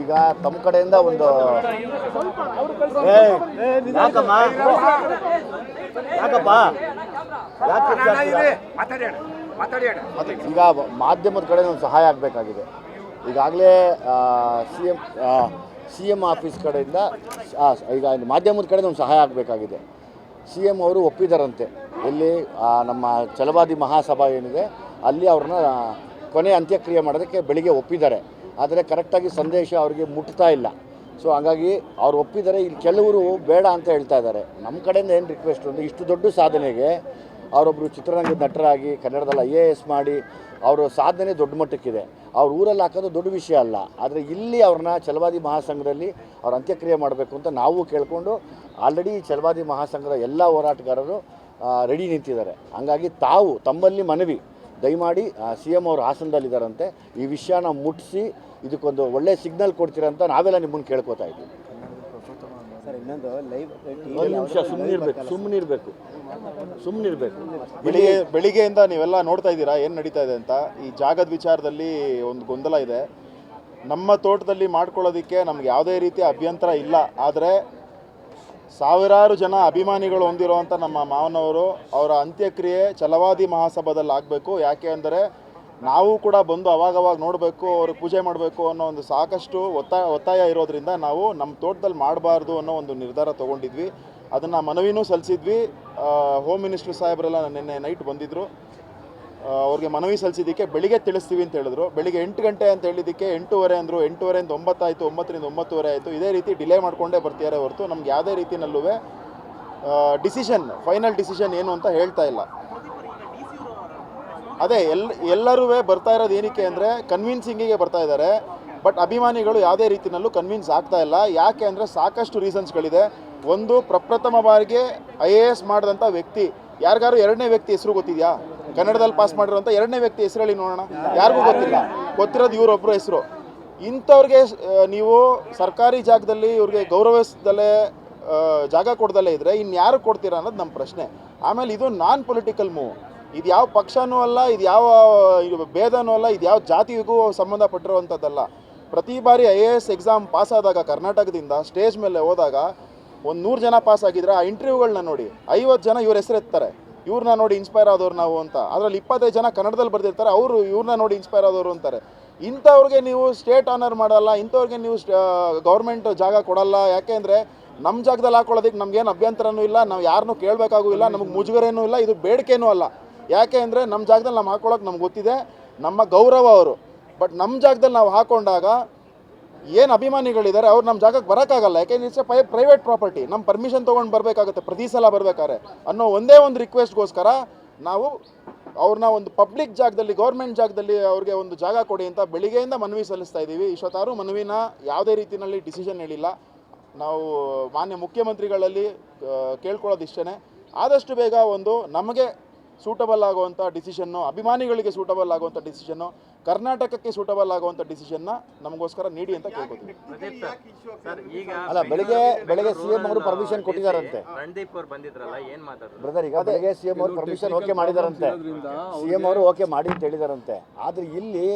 ಈಗ ತಮ್ಮ ಕಡೆಯಿಂದ ಒಂದು ಯಾಕಮ್ಮ? ಯಾಕಪ್ಪ? ಯಾಕೆ ಈಗ ಮಾಧ್ಯಮದ ಕಡೆ ಒಂದು ಸಹಾಯ ಆಗಬೇಕಾಗಿದೆ. ಈಗಾಗಲೇ C M C M office ಕಡೆಯಿಂದ ಈಗ ಮಾಧ್ಯಮದ ಕಡೆ ಒಂದು ಸಹಾಯ ಆಗಬೇಕಾಗಿದೆ. ಸಿ ಎಂ ಅವರು ಒಪ್ಪಿದಾರಂತೆ. ಇಲ್ಲಿ ನಮ್ಮ ಛಲವಾದಿ ಮಹಾಸಭಾ ಏನಿದೆ, ಅಲ್ಲಿ ಅವ್ರನ್ನ ಕೊನೆ ಅಂತ್ಯಕ್ರಿಯೆ ಮಾಡೋದಕ್ಕೆ ಬೆಳಿಗ್ಗೆ ಒಪ್ಪಿದ್ದಾರೆ. ಆದರೆ ಕರೆಕ್ಟಾಗಿ ಸಂದೇಶ ಅವರಿಗೆ ಮುಟ್ತಾ ಇಲ್ಲ. ಸೊ, ಹಾಗಾಗಿ ಅವ್ರು ಒಪ್ಪಿದ್ದಾರೆ ಇಲ್ಲಿ ಕೆಲವರು ಬೇಡ ಅಂತ ಹೇಳ್ತಾ ಇದ್ದಾರೆ. ನಮ್ಮ ಕಡೆಯಿಂದ ಏನು ರಿಕ್ವೆಸ್ಟ್ ಅಂದರೆ ಇಷ್ಟು ದೊಡ್ಡ ಸಾಧನೆಗೆ ಅವರೊಬ್ಬರು ಚಿತ್ರರಂಗದ ನಟರಾಗಿ ಕನ್ನಡದಲ್ಲಿ ಐ ಎ ಎಸ್ ಮಾಡಿ ಅವರ ಸಾಧನೆ ದೊಡ್ಡ ಮಟ್ಟಕ್ಕಿದೆ. ಅವ್ರ ಊರಲ್ಲಿ ಹಾಕೋದು ದೊಡ್ಡ ವಿಷಯ ಅಲ್ಲ. ಆದರೆ ಇಲ್ಲಿ ಅವ್ರನ್ನ ಚಲವಾದಿ ಮಹಾಸಂಘದಲ್ಲಿ ಅವ್ರ ಅಂತ್ಯಕ್ರಿಯೆ ಮಾಡಬೇಕು ಅಂತ ನಾವು ಕೇಳಿಕೊಂಡು ಆಲ್ರೆಡಿ ಚಲವಾದಿ ಮಹಾಸಂಘದ ಎಲ್ಲ ಹೋರಾಟಗಾರರು ರೆಡಿ ನಿಂತಿದ್ದಾರೆ. ಹಂಗಾಗಿ ತಾವು ತಮ್ಮಲ್ಲಿ ಮನವಿ, ದಯಮಾಡಿ ಸಿ ಎಂ ಅವರು ಹಾಸನದಲ್ಲಿದ್ದಾರಂತೆ. ಈ ವಿಷಯನ ಮುಟ್ಟಿಸಿ ಇದಕ್ಕೊಂದು ಒಳ್ಳೆಯ ಸಿಗ್ನಲ್ ಕೊಡ್ತೀರಂತ ನಾವೆಲ್ಲ ನಿಮ್ಮನ್ನು ಕೇಳ್ಕೊತಾ ಇದ್ದೀವಿ. ಇನ್ನೊಂದು ಲೈವ್ ಒಂದು ನಿಮಿಷ ಸುಮ್ಮನಿರ್ಬೇಕು ಸುಮ್ಮನಿರ್ಬೇಕು ಸುಮ್ಮನಿರ್ಬೇಕು ಬೆಳಿಗ್ಗೆ ಬೆಳಿಗ್ಗೆಯಿಂದ ನೀವೆಲ್ಲ ನೋಡ್ತಾ ಇದ್ದೀರಾ ಏನು ನಡೀತಾ ಇದೆ ಅಂತ? ಈ ಜಾಗದ ವಿಚಾರದಲ್ಲಿ ಒಂದು ಗೊಂದಲ ಇದೆ. ನಮ್ಮ ತೋಟದಲ್ಲಿ ಮಾಡ್ಕೊಳ್ಳೋದಕ್ಕೆ ನಮ್ಗೆ ಯಾವುದೇ ರೀತಿ ಅಭ್ಯಂತರ ಇಲ್ಲ. ಆದರೆ ಸಾವಿರಾರು ಜನ ಅಭಿಮಾನಿಗಳು ಹೊಂದಿರುವಂಥ ನಮ್ಮ ಮಾವನವರು ಅವರ ಅಂತ್ಯಕ್ರಿಯೆ ಛಲವಾದಿ ಮಹಾಸಭಾದಲ್ಲಿ ಆಗಬೇಕು. ಯಾಕೆ ಅಂದರೆ ನಾವು ಕೂಡ ಬಂದು ಅವಾಗವಾಗ ನೋಡಬೇಕು, ಅವ್ರಿಗೆ ಪೂಜೆ ಮಾಡಬೇಕು ಅನ್ನೋ ಒಂದು ಸಾಕಷ್ಟು ಒತ್ತಾಯ ಒತ್ತಾಯ ಇರೋದ್ರಿಂದ ನಾವು ನಮ್ಮ ತೋಟದಲ್ಲಿ ಮಾಡಬಾರ್ದು ಅನ್ನೋ ಒಂದು ನಿರ್ಧಾರ ತೊಗೊಂಡಿದ್ವಿ. ಅದನ್ನು ಮನವಿನೂ ಸಲ್ಲಿಸಿದ್ವಿ. ಹೋಮ್ ಮಿನಿಸ್ಟರ್ ಸಾಹೇಬರೆಲ್ಲ ನಿನ್ನೆ ನೈಟ್ ಬಂದಿದ್ದರು ಅವ್ರಿಗೆ ಮನವಿ ಸಲ್ಲಿಸಿದ್ದಕ್ಕೆ ಬೆಳಿಗ್ಗೆ ತಿಳಿಸ್ತೀವಿ ಅಂತ ಹೇಳಿದ್ರು. ಬೆಳಿಗ್ಗೆ ಎಂಟು ಗಂಟೆ ಅಂತ ಹೇಳಿದ್ದಕ್ಕೆ ಎಂಟೂವರೆ ಅಂದರು. ಎಂಟೂವರೆಯಿಂದ ಒಂಬತ್ತಾಯಿತು, ಒಂಬತ್ತರಿಂದ ಒಂಬತ್ತುವರೆ ಆಯಿತು. ಇದೇ ರೀತಿ ಡಿಲೇ ಮಾಡಿಕೊಂಡೇ ಬರ್ತಿದ್ದಾರೆ ಹೊರತು ನಮ್ಗೆ ಯಾವುದೇ ರೀತಿಯಲ್ಲೂ ಡಿಸಿಷನ್ ಫೈನಲ್ ಡಿಸಿಷನ್ ಏನು ಅಂತ ಹೇಳ್ತಾ ಇಲ್ಲ. ಅದೇ ಎಲ್ ಎಲ್ಲರೂ ಬರ್ತಾ ಇರೋದು ಏನಕ್ಕೆ ಅಂದರೆ ಕನ್ವಿನ್ಸಿಂಗಿಗೆ ಬರ್ತಾ ಇದ್ದಾರೆ. ಬಟ್ ಅಭಿಮಾನಿಗಳು ಯಾವುದೇ ರೀತಿಯಲ್ಲೂ ಕನ್ವಿನ್ಸ್ ಆಗ್ತಾ ಇಲ್ಲ. ಯಾಕೆ ಅಂದರೆ ಸಾಕಷ್ಟು ರೀಸನ್ಸ್ಗಳಿದೆ ಒಂದು ಪ್ರಪ್ರಥಮ ಬಾರಿಗೆ ಐ ಎ ಎಸ್ ಮಾಡಿದಂಥ ವ್ಯಕ್ತಿ. ಯಾರಿಗಾರು ಎರಡನೇ ವ್ಯಕ್ತಿ ಹೆಸರು ಗೊತ್ತಿದೆಯಾ? ಕನ್ನಡದಲ್ಲಿ ಪಾಸ್ ಮಾಡಿರೋಂಥ ಎರಡನೇ ವ್ಯಕ್ತಿ ಹೆಸರು ಹೇಳಿ ನೋಡೋಣ. ಯಾರಿಗೂ ಗೊತ್ತಿಲ್ಲ. ಗೊತ್ತಿರೋದು ಇವರೊಬ್ಬರು ಹೆಸರು. ಇಂಥವ್ರಿಗೆ ನೀವು ಸರ್ಕಾರಿ ಜಾಗದಲ್ಲಿ ಇವ್ರಿಗೆ ಗೌರವಿಸ್ದಲೇ ಆ, ಜಾಗ ಕೊಡ್ದಲ್ಲೇ ಇದ್ದರೆ ಇನ್ಯಾರು ಕೊಡ್ತೀರಾ ಅನ್ನೋದು ನಮ್ಮ ಪ್ರಶ್ನೆ. ಆಮೇಲೆ ಇದು ನಾನ್ ಪೊಲಿಟಿಕಲ್ ಮೂವ್ ಇದು ಯಾವ ಪಕ್ಷನೂ ಅಲ್ಲ, ಇದು ಯಾವ, ಇದು ಭೇದನೂ ಅಲ್ಲ, ಇದು ಯಾವ ಜಾತಿಗೂ ಸಂಬಂಧಪಟ್ಟಿರುವಂಥದ್ದಲ್ಲ. ಪ್ರತಿ ಬಾರಿ I A S exam pass ಆದಾಗ ಕರ್ನಾಟಕದಿಂದ ಸ್ಟೇಜ್ ಮೇಲೆ ಹೋದಾಗ ಒಂದು ನೂರು ಜನ ಪಾಸ್ ಆಗಿದ್ರೆ ಆ ಇಂಟರ್ವ್ಯೂಗಳನ್ನ ನೋಡಿ ಐವತ್ತು ಜನ ಇವ್ರ ಹೆಸರು ಎತ್ತಾರೆ ಇವ್ರನ್ನ ನೋಡಿ ಇನ್ಸ್ಪೈರ್ ಆದವ್ರು ನಾವು ಅಂತ. ಅದರಲ್ಲಿ ಇಪ್ಪತ್ತೈದು ಜನ ಕನ್ನಡದಲ್ಲಿ ಬರ್ದಿರ್ತಾರೆ, ಅವರು ಇವ್ರನ್ನ ನೋಡಿ ಇನ್ಸ್ಪೈರ್ ಆದವರು ಅಂತಾರೆ. ಇಂಥವ್ರಿಗೆ ನೀವು ಸ್ಟೇಟ್ ಆನರ್ ಮಾಡಲ್ಲ, ಇಂಥವ್ರಿಗೆ ನೀವು ಗೌರ್ಮೆಂಟ್ ಜಾಗ ಕೊಡಲ್ಲ. ಯಾಕೆಂದರೆ ನಮ್ಮ ಜಾಗದಲ್ಲಿ ಹಾಕೊಳ್ಳೋದಕ್ಕೆ ನಮ್ಗೇನು ಅಭ್ಯಂತರನೂ ಇಲ್ಲ, ನಾವು ಯಾರನ್ನೂ ಕೇಳಬೇಕಾಗೂ ಇಲ್ಲ, ನಮಗೆ ಮುಜುಗರೇನೂ ಇಲ್ಲ, ಇದು ಬೇಡಿಕೆನೂ ಅಲ್ಲ. ಯಾಕೆ ಅಂದರೆ ನಮ್ಮ ಜಾಗದಲ್ಲಿ ನಾವು ಹಾಕೊಳ್ಳೋಕೆ ನಮ್ಗೆ ಗೊತ್ತಿದೆ ನಮ್ಮ ಗೌರವ ಅವರು. ಬಟ್ ನಮ್ಮ ಜಾಗದಲ್ಲಿ ನಾವು ಹಾಕೊಂಡಾಗ ಏನು ಅಭಿಮಾನಿಗಳಿದ್ದಾರೆ ಅವ್ರು ನಮ್ಮ ಜಾಗಕ್ಕೆ ಬರೋಕ್ಕಾಗಲ್ಲ. ಯಾಕೆಂದ್ರೆ ಇಟ್ಸ್ ಎ ಪ್ರೈವೇಟ್ ಪ್ರಾಪರ್ಟಿ ನಮ್ಮ ಪರ್ಮಿಷನ್ ತೊಗೊಂಡು ಬರಬೇಕಾಗುತ್ತೆ ಪ್ರತಿ ಸಲ ಬರಬೇಕಾದ್ರೆ. ಅನ್ನೋ ಒಂದೇ ಒಂದು ರಿಕ್ವೆಸ್ಟ್ಗೋಸ್ಕರ ನಾವು ಅವ್ರನ್ನ ಒಂದು ಪಬ್ಲಿಕ್ ಜಾಗದಲ್ಲಿ ಗೌರ್ಮೆಂಟ್ ಜಾಗದಲ್ಲಿ ಅವ್ರಿಗೆ ಒಂದು ಜಾಗ ಕೊಡಿ ಅಂತ ಬೆಳಿಗ್ಗೆಯಿಂದ ಮನವಿ ಸಲ್ಲಿಸ್ತಾ ಇದ್ದೀವಿ ಇಷ್ಟೊತ್ತಾರು ಮನವಿನ ಯಾವುದೇ ರೀತಿಯಲ್ಲಿ ಡಿಸಿಷನ್ ಹೇಳಿಲ್ಲ. ನಾವು ಮಾನ್ಯ ಮುಖ್ಯಮಂತ್ರಿಗಳಲ್ಲಿ ಆ, ಕೇಳ್ಕೊಳ್ಳೋದು ಇಷ್ಟೇ ಆದಷ್ಟು ಬೇಗ ಒಂದು ನಮಗೆ ಸೂಟಬಲ್ ಆಗುವಂಥ ಡಿಸಿಷನ್ನು ಅಭಿಮಾನಿಗಳಿಗೆ ಸೂಟಬಲ್ ಆಗುವಂಥ ಡಿಸಿಷನ್ನು ಕರ್ನಾಟಕಕ್ಕೆ ಸೂಟಬಲ್ ಆಗುವಂಥ ಡಿಸಿಷನ್ನ ನಮಗೋಸ್ಕರ ನೀಡಿ ಅಂತ ಕೇಳ್ಕೊತೀವಿ. ಸರ್ ಸರ್ ಈಗ ಅಲ್ಲ ಬೆಳಿಗ್ಗೆ ಬೆಳಿಗ್ಗೆ ಸಿ ಎಂ ಅವರು ಪರ್ಮಿಷನ್ ಕೊಟ್ಟಿದ್ದಾರಂತೆ. ರಣದೀಪ್ ಅವ್ರು ಬಂದಿದ್ರಲ್ಲ ಏನ್ ಮಾತಾಡಿದ್ರು ಬ್ರದರ್ ಈಗ ಬೆಳಗ್ಗೆ ಸಿ ಎಂ ಅವರು ಪರ್ಮಿಷನ್ ಓಕೆ ಮಾಡಿದಾರಂತೆ. ಸಿ ಎಂ ಅವರು ಓಕೆ ಮಾಡಿ ಅಂತ ಹೇಳಿದಾರಂತೆ. ಆದರೆ ಇಲ್ಲಿ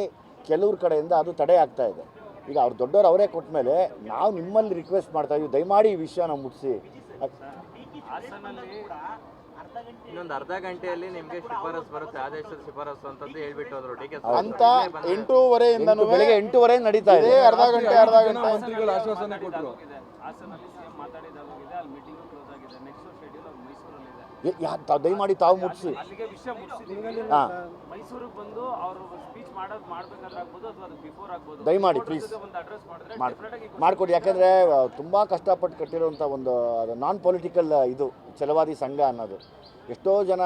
ಕೆಲವ್ರ ಕಡೆಯಿಂದ ಅದು ತಡೆ ಆಗ್ತಾ ಇದೆ. ಈಗ ಅವ್ರು ದೊಡ್ಡವರು ಅವರೇ ಕೊಟ್ಟ ಮೇಲೆ ನಾವು ನಿಮ್ಮಲ್ಲಿ ರಿಕ್ವೆಸ್ಟ್ ಮಾಡ್ತಾ ಇದೀವಿ. ದಯಮಾಡಿ ಈ ವಿಷಯನ ಮುಟ್ಟಿಸಿ ಇನ್ನೊಂದು ಅರ್ಧ ಗಂಟೆಯಲ್ಲಿ ನಿಮ್ಗೆ ಶಿಫಾರಸು ಬರುತ್ತೆ ಆದೇಶದ ಶಿಫಾರಸು ಅಂತಂದು ಹೇಳ್ಬಿಟ್ಟು ಹೋದ್ರು. ಡಿ ಕೆ ಅಂತ ಎಂಟೂವರೆಯಿಂದನೂ ಬೆಳಗ್ಗೆ ಎಂಟೂವರೆ ನಡೀತಾ ಇದೆ. ಅರ್ಧ ಗಂಟೆ ಅರ್ಧ ಗಂಟೆ. ಮಂತ್ರಿಗಳು ಆಶ್ವಾಸನೆ ಕೊಟ್ಟರು ಹಾಸನಲ್ಲಿ ಸಿಎಂ ಮಾತಾಡಿದಾಗಿದೆ ಅಲ್ಲಿ ಮೀಟಿಂಗ್ ಕ್ಲೋಸ್ ಆಗಿದೆ. ನೆಕ್ಸ್ಟ್ ಶೆಡ್ಯೂಲ್ ತಾವ್ ದಯಮಾಡಿ ತಾವು ಮುಟ್ಸಿ. ಅಲ್ಲಿಗೆ ವಿಷಯ ಮುಗಿಸಿದೀವಿ ಹಾಂ. ಮೈಸೂರಿಗೆ ಬಂದು ಅವರು ಸ್ಪೀಚ್ ಮಾಡೋದು ಮಾಡ್ಬೇಕಾದ್ರೆ ಆಗ್ಬೋದು ಅಥವಾ ಬಿಫೋರ್ ಆಗ್ಬೋದು. ದಯಮಾಡಿ, ಪ್ಲೀಸ್ please. ಜೊತೆ ಒಂದು ಅಡ್ರೆಸ್ ಮಾಡಿದ್ರೆ ಮಾಡಿ. ಮಾಡಿಕೊಡಿ. ಯಾಕಂದರೆ ತುಂಬ ಕಷ್ಟಪಟ್ಟು ಕಟ್ಟಿರುವಂತ ಒಂದು ಅದು ನಾನ್ ಪೊಲಿಟಿಕಲ್ ಇದು ಛಲವಾದಿ ಸಂಘ ಅನ್ನೋದು. ಎಷ್ಟೋ ಜನ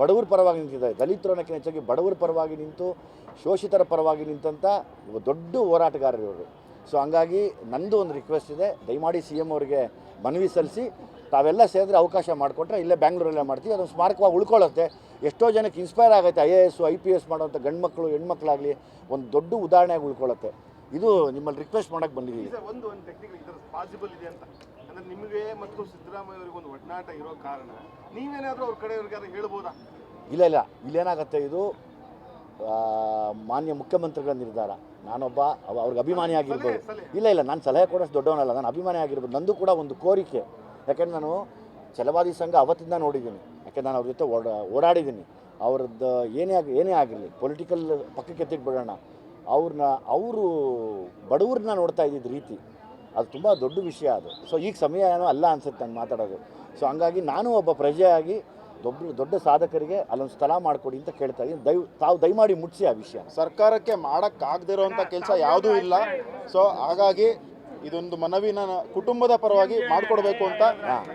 ಬಡವರ ಪರವಾಗಿ ನಿಂತಿದ್ದಾರೆ. ದಲಿತರು ಅನ್ನೋಕ್ಕಿಂತ ಹೆಚ್ಚಾಗಿ ಬಡವರ ಪರವಾಗಿ ನಿಂತು ಶೋಷಿತರ ಪರವಾಗಿ ನಿಂತಂಥ ಒಬ್ಬ ದೊಡ್ಡ ಹೋರಾಟಗಾರರು ಇವರು. ಸೊ ಹಂಗಾಗಿ ನಂದು ಒಂದು ರಿಕ್ವೆಸ್ಟ್ ಇದೆ. ದಯಮಾಡಿ ಸಿ ಎಂ ಅವರಿಗೆ ಮನವಿ ಸಲ್ಲಿಸಿ. ತಾವೆಲ್ಲ ಸೇರಿದ್ರೆ ಅವಕಾಶ ಮಾಡಿಕೊಟ್ರೆ ಇಲ್ಲೇ ಬ್ಯಾಂಗ್ಳೂರಲ್ಲೇ ಮಾಡ್ತೀವಿ. ಅದೊಂದು ಸ್ಮಾರಕವಾಗಿ ಉಳ್ಕೊಳ್ಳುತ್ತೆ. ಎಷ್ಟೋ ಜನಕ್ಕೆ ಇನ್ಸ್ಪೈರ್ ಆಗುತ್ತೆ. I A S I P S ಮಾಡೋಂಥ ಗಂಡ್ಮಕ್ಳು ಹೆಣ್ಮಕ್ಳಾಗಲಿ ಒಂದು ದೊಡ್ಡ ಉದಾಹರಣೆಯಾಗಿ ಉಳ್ಕೊಳ್ಳುತ್ತೆ. ಇದು ನಿಮ್ಮಲ್ಲಿ ರಿಕ್ವೆಸ್ಟ್ ಮಾಡೋಕ್ಕೆ ಬಂದಿದ್ದೀವಿ. ಒಂದು ಒಂದು ಟೆಕ್ನಿಕಲ್ ಇದರ ಪಾಸಿಬಲ್ ಇದೆ ಅಂತ. ಅಂದರೆ ನಿಮಗೆ ಮತ್ತು ಸಿದ್ದರಾಮಯ್ಯ ಅವರಿಗೆ ಒಂದು ಒಡನಾಟ ಇರೋ ಕಾರಣ. ನೀವೇನಾದರೂ ಅವ್ರ ಕಡೆಯವ್ರಿಗಾರ ಹೇಳ್ಬೋದಾ? ಇಲ್ಲ ಇಲ್ಲ. ಇಲ್ಲೇನಾಗತ್ತೆ ಇದು? ಮಾನ್ಯ ಮುಖ್ಯಮಂತ್ರಿಗಳ ನಿರ್ಧಾರ. ನಾನೊಬ್ಬ ಅವ- ಅವ್ರಿಗೆ ಅಭಿಮಾನಿ ಆಗಿರ್ಬೋದು ಇಲ್ಲ ಇಲ್ಲ. ನಾನು ಸಲಹೆ ಕೊಡೋಷ್ಟು ದೊಡ್ಡವನಲ್ಲ. ನಾನು ಅಭಿಮಾನಿ ಆಗಿರ್ಬೋದು ನಂದು ಕೂಡ ಒಂದು ಕೋರಿಕೆ. ಯಾಕೆಂದ್ರೆ ನಾನು ಛಲವಾದಿ ಸಂಘ ಅವತ್ತಿಂದ ನೋಡಿದ್ದೀನಿ. ಯಾಕೆಂದ್ರೆ ನಾನು ಅವ್ರ ಜೊತೆ ಓಡಾ ಓಡಾಡಿದ್ದೀನಿ. ಅವ್ರದ್ದು ಏನೇ ಆಗಿ ಏನೇ ಆಗಿರಲಿ ಪೊಲಿಟಿಕಲ್ ಪಕ್ಕಕ್ಕೆ ಎತ್ತಿಟ್ಬಿಡೋಣ. ಅವ್ರನ್ನ ಅವರು ಬಡವ್ರನ್ನ ನೋಡ್ತಾ ಇದ್ದಿದ್ದ ರೀತಿ. ಅದು ತುಂಬ ದೊಡ್ಡ ವಿಷಯ ಅದು. ಸೊ ಈಗ ಸಮಯ ಏನೋ ಅಲ್ಲ ಅನ್ಸುತ್ತೆ ನಾನು ಮಾತಾಡೋದು. ಸೊ ಹಂಗಾಗಿ ನಾನು ಒಬ್ಬ ಪ್ರಜೆಯಾಗಿ ದೊಡ್ಡ ದೊಡ್ಡ ಸಾಧಕರಿಗೆ ಅಲ್ಲೊಂದು ಸ್ಥಳ ಮಾಡಿಕೊಡಿ ಅಂತ ಕೇಳ್ತಾ ಇದ್ದೀನಿ. ದಯ ತಾವು ದಯಮಾಡಿ ಮುಟ್ಟಿಸಿ ಆ ವಿಷಯ. ಸರ್ಕಾರಕ್ಕೆ ಮಾಡೋಕ್ಕಾಗದಿರೋಂಥ ಕೆಲಸ ಯಾವುದೂ ಇಲ್ಲ. ಸೊ ಹಾಗಾಗಿ ಇದೊಂದು ಮನವಿನ ಕುಟುಂಬದ ಪರವಾಗಿ ಮಾಡಿಕೊಡ್ಬೇಕು ಅಂತ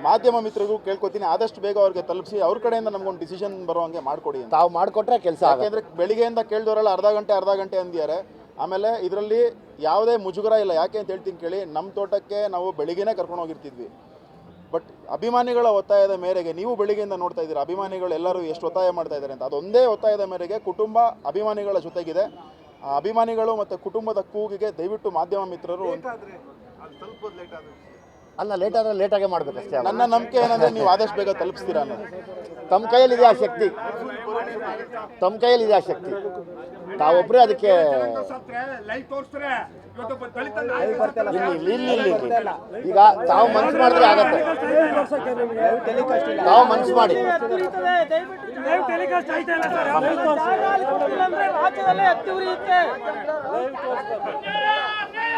ಮಾಧ್ಯಮ ಮಿತ್ರರಿಗೂ ಕೇಳ್ಕೊತೀನಿ. ಆದಷ್ಟು ಬೇಗ ಅವ್ರಿಗೆ ತಲುಪಿಸಿ. ಅವ್ರ ಕಡೆಯಿಂದ ನಮ್ಗೊಂದು ಡಿಸಿಷನ್ ಬರೋ ಹಂಗೆ ಮಾಡ್ಕೊಡಿ ತಾವು ಮಾಡಿಕೊಟ್ರೆ ಕೆಲಸ ಯಾಕೆಂದ್ರೆ ಬೆಳಿಗ್ಗೆಯಿಂದ ಕೇಳಿದವರೆಲ್ಲ ಅರ್ಧ ಗಂಟೆ ಅರ್ಧ ಗಂಟೆ ಅಂದಿದ್ದಾರೆ. ಆಮೇಲೆ ಇದರಲ್ಲಿ ಯಾವುದೇ ಮುಜುಗರ ಇಲ್ಲ. ಯಾಕೆ ಅಂತ ಹೇಳ್ತೀನಿ ಕೇಳಿ. ನಮ್ಮ ತೋಟಕ್ಕೆ ನಾವು ಬೆಳಿಗ್ಗೆನೇ ಕರ್ಕೊಂಡು ಹೋಗಿರ್ತಿದ್ವಿ. ಬಟ್ ಅಭಿಮಾನಿಗಳ ಒತ್ತಾಯದ ಮೇರೆಗೆ ನೀವು ಬೆಳಿಗ್ಗೆಯಿಂದ ನೋಡ್ತಾ ಇದ್ದೀರಾ? ಅಭಿಮಾನಿಗಳು ಎಲ್ಲರೂ ಎಷ್ಟು ಒತ್ತಾಯ ಮಾಡ್ತಾ ಇದ್ದಾರೆ ಅಂತ. ಅದೊಂದೇ ಒತ್ತಾಯದ ಮೇರೆಗೆ ಕುಟುಂಬ ಅಭಿಮಾನಿಗಳ ಜೊತೆಗಿದೆ. ಅಭಿಮಾನಿಗಳು ಮತ್ತು ಕುಟುಂಬದ ಕೂಗಿಗೆ ದಯವಿಟ್ಟು ಮಾಧ್ಯಮ ಮಿತ್ರರು ತಲುಪೋದು ಲೇಟ್ ಆದ್ರೆ ಅಲ್ಲ ಲೇಟ್ ಆದರೆ ಲೇಟಾಗೆ ಮಾಡ್ಬೇಕಷ್ಟೇ. ನನ್ನ ನಂಬಿಕೆ ಏನಂದ್ರೆ ನೀವು ಆದಷ್ಟು ಬೇಗ ತಲುಪಿಸ್ತೀರ ಅನ್ನೋದು ತಮ್ಮ ಕೈಯಲ್ಲಿದೆ ಆ ಶಕ್ತಿ ತಮ್ಮ ಕೈಯಲ್ಲಿದೆ ಆ ಶಕ್ತಿ ತಾವೊಬ್ಬರೇ ಅದಕ್ಕೆ ಇಲ್ಲಿ ಇಲ್ಲಿ ಇಲ್ಲಿ. ಈಗ ತಾವು ಮನ್ಸು ಮಾಡಿದ್ರೆ ಆಗತ್ತೆ ತಾವು ಮನ್ಸು ಮಾಡಿ